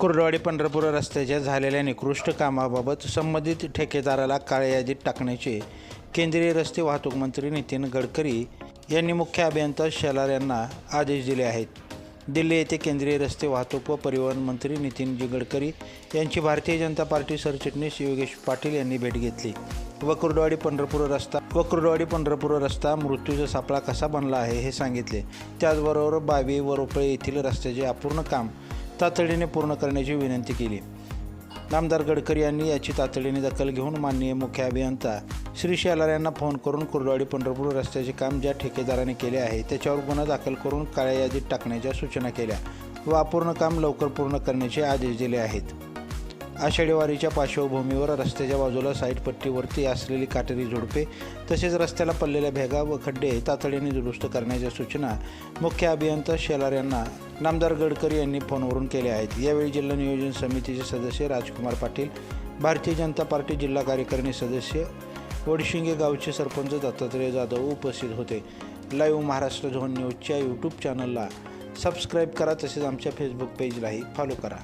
कुर्डवाडी पंढरपूर रस्त्याच्या झालेल्या निकृष्ट कामाबाबत संबंधित ठेकेदाराला काळ्या यादीत टाकण्याचे केंद्रीय रस्ते वाहतूक मंत्री नितीन गडकरी यांनी मुख्य अभियंता शेलार यांना आदेश दिले आहेत. दिल्ली येथे केंद्रीय रस्ते वाहतूक व परिवहन मंत्री नितीनजी गडकरी यांची भारतीय जनता पार्टी सरचिटणीस योगेश पाटील यांनी भेट घेतली व कुर्डवाडी पंढरपूर रस्ता व कुर्डवाडी पंढरपूर रस्ता मृत्यूचा सापळा कसा बनला आहे हे सांगितले. त्याचबरोबर बावी व रोपळे येथील रस्त्याचे अपूर्ण काम तातडीने पूर्ण करण्याची विनंती केली. नामदार गडकरी यांनी याची तातडीने दखल घेऊन माननीय मुख्य अभियंता श्री शेलार यांना फोन करून कुर्डवाडी पंढरपूर रस्त्याचे काम ज्या ठेकेदाराने केले आहे त्याच्यावर गुन्हा दाखल करून काळ्या यादीत टाकण्याच्या सूचना केल्या व अपूर्ण काम लवकर पूर्ण करण्याचे आदेश दिले आहेत. आषाढी वारीच्या पार्श्वभूमीवर रस्त्याच्या बाजूला साईड पट्टीवरती असलेली काटेरी झुडपे तसेच रस्त्याला पडलेल्या भेगा व खड्डे तातडीने दुरुस्त करण्याच्या सूचना मुख्य अभियंता शेलार यांना नामदार गडकरी यांनी फोनवरून केल्या आहेत. यावेळी जिल्हा नियोजन समितीचे सदस्य राजकुमार पाटील भारतीय जनता पार्टी जिल्हा कार्यकारिणी सदस्य वडशिंगे गावचे सरपंच दत्तात्रय जाधव उपस्थित होते. लाईव्ह महाराष्ट्र झोन न्यूजच्या यूट्यूब चॅनलला सबस्क्राईब करा तसेच आमच्या फेसबुक पेजलाही फॉलो करा.